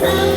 time.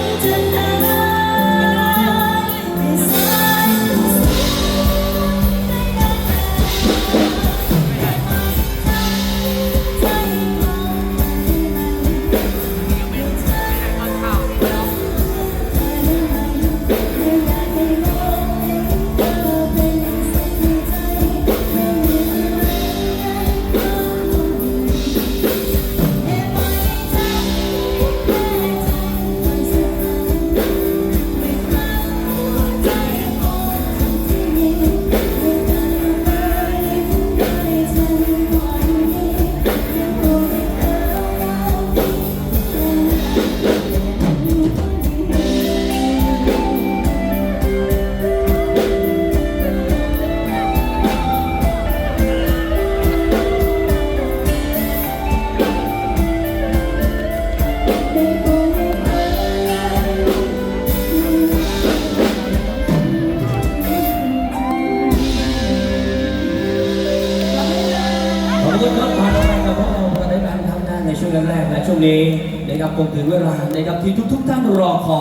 คุณครับผ่านไปกับพวกเรากันได้แล้วทั้งนั้นในช่วงแรกๆและช่วงนี้นะครับคงถึงเวลานะครับที่ทุกๆท่านรอคอย